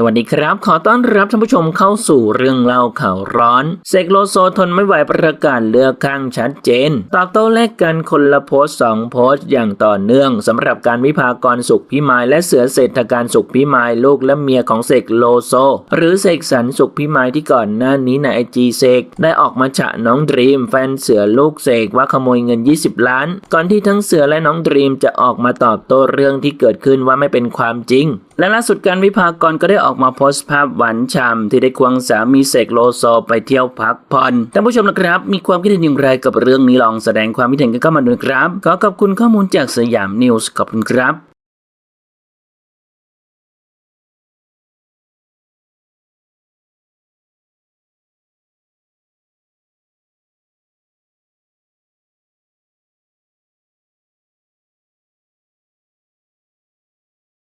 สวัสดีครับ ขอต้อนรับท่านผู้ชมเข้าสู่เรื่องเล่าข่าวร้อนเซกโลโซทนไม่ไหวประกาศเลือกข้างชัดเจน ตอบโต้แลกกันคนละโพสสองโพสอย่างต่อเนื่องสำหรับการวิพากรสุขพิมายและเสือเศรษฐการสุขพิมายลูกและเมียของเสกโลโซ หรือเสกสรรสุขพิมายที่ก่อนหน้านี้ในไอจีเสกได้ออกมาฉะน้องดรีม แฟนเสือลูกเสกว่าขโมยเงิน 20 ล้าน ก่อนที่ทั้งเสือและน้องดรีมจะออกมาตอบโต้เรื่องที่เกิดขึ้นว่าไม่เป็นความจริง และล่าสุดการวิพากรก็ได้ออกออกมาโพสต์ภาพหวานฉ่ำที่ได้ควงสามีเสกโลโซไปเที่ยวพักผ่อนท่านผู้ชมนะครับ มีความคิดเห็นอย่างไรกับเรื่องนี้ลองแสดงความคิดเห็นกันเข้ามาดูนะครับ ขอขอบคุณข้อมูลจากสยามนิวส์ขอบคุณครับ